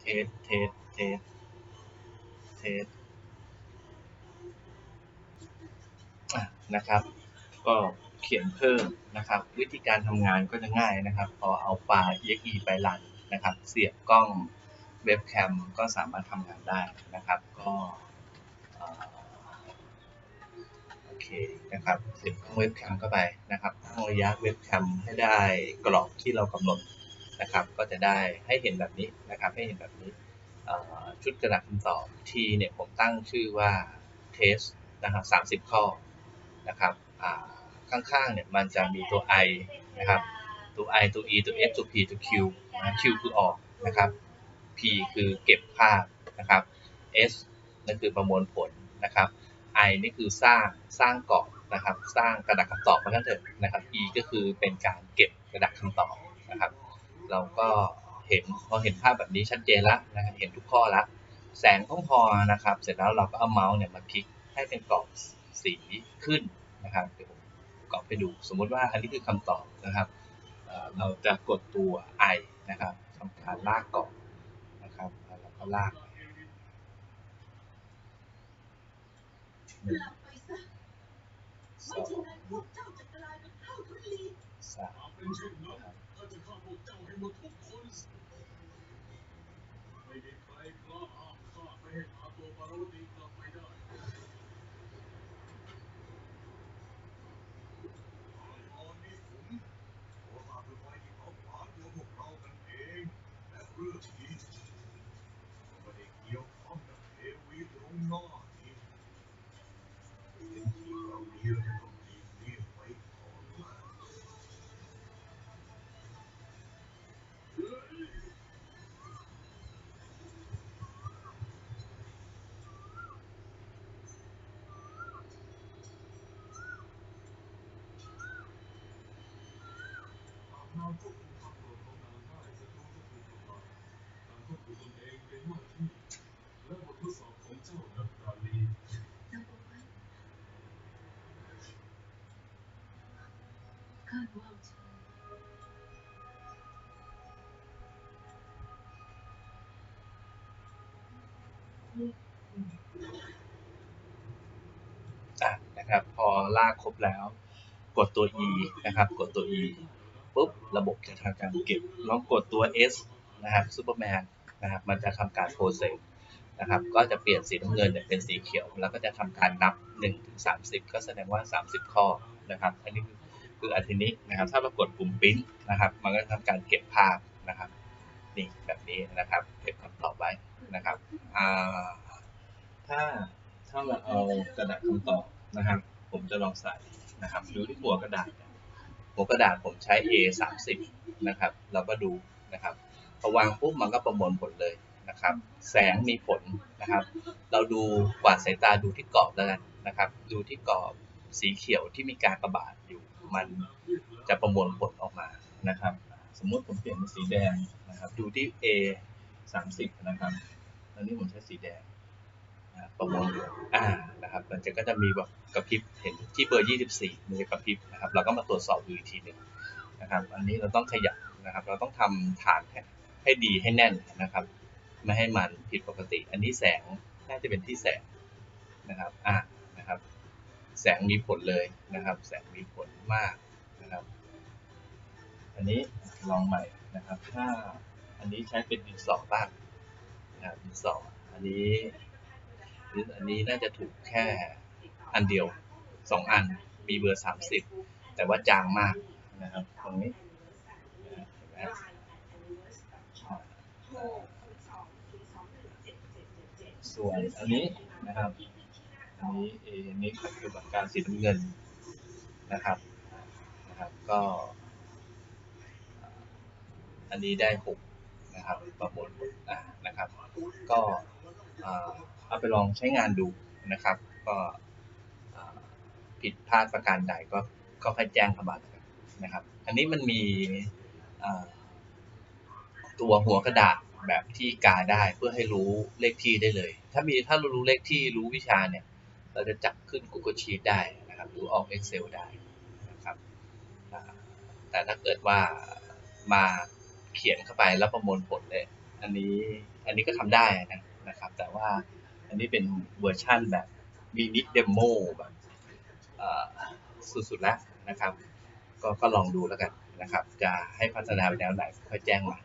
เทสเทสเทสเทสนะครับ ก็เขียนเพิ่มนะครับ วิธีการทำงานก็จะง่ายนะครับ พอเอาไฟล์ exe ไปรันนะครับ เสียบกล้องเว็บแคมก็สามารถทำงานได้นะครับ ก็โอเคนะครับเสียบกล้องเว็บแคมเข้าไปนะครับตั้งระยะเว็บแคมให้ได้กรอบที่เรากำหนด นะครับ ก็จะได้ให้เห็นแบบนี้นะครับ ให้เห็นแบบนี้ชุดกระดาษคำตอบ T เนี่ยผมตั้งชื่อว่า test นะครับ30ข้อนะครับข้างๆเนี่ยมันจะมีตัว i นะครับตัว i ตัว e ตัว s ตัว p ตัว q นะ q คือออกนะครับ p คือเก็บภาพนะครับ s นั่นคือประมวลผลนะครับ i นี่คือสร้างสร้างกรอบนะครับ สร้างกระดาษคำตอบมากันเถอะนะครับ e ก็คือเป็นการเก็บกระดาษคำตอบนะครับ เราก็เห็นพอเห็นภาพแบบนี้ชัดเจนแล้วนะครับเห็นทุกข้อแล้วแสงต้องพอนะครับ เสร็จแล้วเราก็เอาเมาส์เนี่ยมาคลิกให้เป็นกรอบสีขึ้นนะครับเดี๋ยวผมกรอบให้ดู สมมุติว่าอันนี้คือคำตอบนะครับเเราจะกดตัว i นะครับทำการลากกรอบนะครับแล้วก็ลากหนึ่งสองสาม Le mot trou กางควบคุมความโกรธของนางได้ศัตรูจะถูกทำลายการควบคุมตนเองเป็นหน้าที่ และบททดสอบของเจ้านักดาลีข้ารู้เอาใจอะนะครับ พอลากครบแล้ว กดตัว e นะครับ กดตัว e ปุ๊บระบบจะทำการเก็บลองกดตัว s นะครับซูเปอร์แมนนะครับมันจะทำการโปรเซสนะครับก็จะเปลี่ยนสีน้ำเงินเนี่ยเป็นสีเขียว แล้วก็จะทำการนับ1ถึง30 ก็แสดงว่า 30 ข้อนะครับอันนี้คืออันทีนี้นะครับถ้าเรากดปุ่มปริ้นนะครับมันก็จะทำการเก็บภาพนะครับนี่แบบนี้นะครับเก็บคำตอบไว้นะครับถ้าถ้าเราเอากระดาษคำตอบนะครับ ผมจะลองใส่นะครับดูที่หัวกระดาษ หัวกระดาษผมใช้ A 3 0นะครับเราก็ดูนะครับพอวางปุ๊บมันก็ประมวลผลเลยนะครับ แสงมีผลนะครับ เราดูกวาดสายตาดูที่กรอบแล้วกันนะครับ ดูที่กรอบสีเขียวที่มีการประบาดอยู่ มันจะประมวลผลออกมานะครับ สมมุติผมเปลี่ยนเป็นสีแดงนะครับ ดูที่ A 3 0นะครับตอนนี้ผมใช้สีแดง ประมวลผลอ่านะครับมันจะก็จะมีแบบกระพริบเห็นที่เบอร์ 24 มันจะกระพริบนะครับเราก็มาตรวจสอบดูอีกทีหนึ่งนะครับอันนี้เราต้องขยับนะครับ เราต้องทำฐานให้ให้ดีให้แน่นนะครับ ไม่ให้มันผิดปกติ อันนี้แสงน่าจะเป็นที่แสงนะครับอ่านะครับ แสงมีผลเลยนะครับ แสงมีผลมากนะครับ อันนี้ลองใหม่นะครับถ้าอันนี้ใช้เป็นดินสอบ้างนะครับดินสออันนี้ หรืออันนี้น่าจะถูกแค่อันเดียวสองอันมีเบอร์สามสิบแต่ว่าจางมากนะครับตรงนี้นะส่วนอันนี้นะครับอันนี้เอนี่คือบัตรการสีน้ำเงินนะครับนะครับก็อันนี้ได้หกนะครับประมวลผลนะครับ ก็อ่า เอาไปลองใช้งานดูนะครับ ก็ผิดพลาดประการใดก็ก็ค่อยแจ้งเข้ามานนะครับ อันนี้มันมีตัวหัวกระดาษแบบที่กาได้เพื่อให้รู้เลขที่ได้เลย ถ้ามีถ้าเรารู้เลขที่รู้วิชาเนี่ย เราจะจับขึ้น Google Sheet ได้นะครับ หรือออก Excel ได้นะครับ แต่ถ้าเกิดว่ามาเขียนเข้าไปแล้วประมวลผลเนี่ยอันนี้อันนี้ก็ทำได้นะนะครับ แต่ว่า อันนี้เป็นเวอร์ชั่นแบบมินิเดโมแบบสุดๆแล้วนะครับ ก็ก็ลองดูแล้วกันนะครับ จะให้พัฒนาไปแนวไหนค่อยแจ้งมา